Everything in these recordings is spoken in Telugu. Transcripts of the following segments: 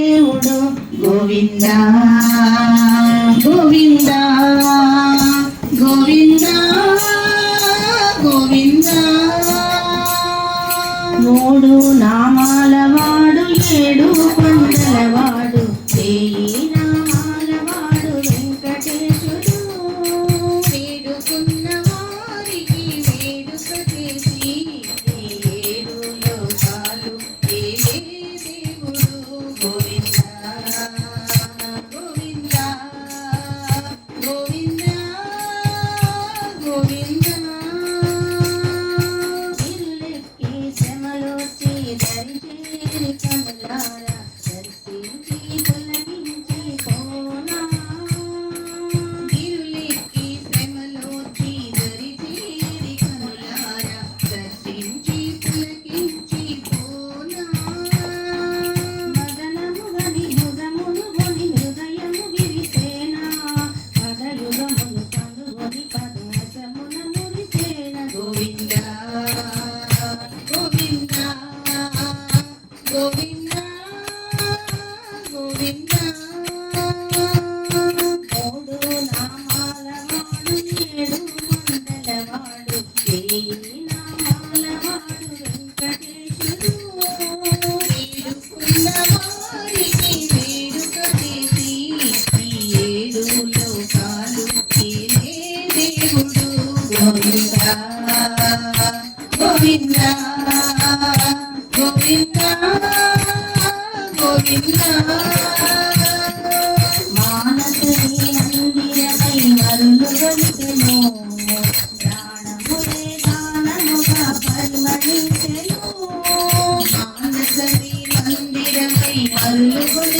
దేవుడు గోవింద గోవింద గోవింద గోవింద. మూడు నామాల వాడు ఏడు గోవింద గోవింద. మానసని అందిరపై వరులు గడిచెను ప్రాణములే దానముగా పరిమళించెను. మానసని మందిరపై వరులు గడి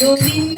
গোবিন্দ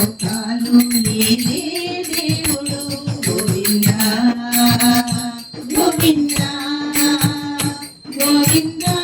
లోకాలు నీదే దేవుడు గోవిందా? గోవిందా? గోవిందా?